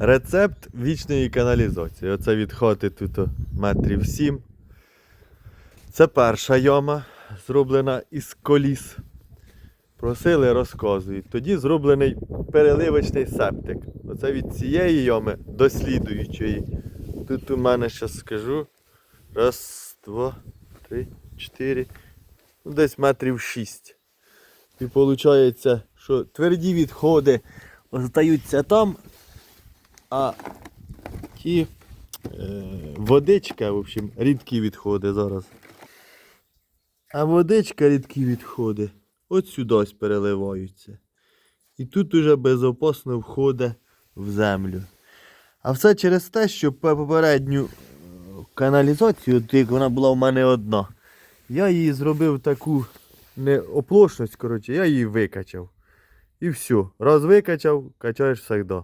Рецепт вічної каналізації. Оце від хати тут метрів 7. Це перша яма, зроблена із коліс. Просили, розказують. Тоді зроблений переливочний септик. Оце від цієї ями до слідуючої. Тут у мене зараз скажу. Раз, два, три, чотири. Ну, десь метрів шість. І виходить, що тверді відходи остаються там, а ті е, водичка, в общем, рідкі відходи зараз. А водичка рідкі відходи от сюди ось переливаються. І тут уже безопасно входить в землю. А все через те, що попередню е, каналізацію, як вона була в мене одна, я її зробив таку не оплошність, коротше, я її викачав. І все. Раз викачав, качаєш завжди.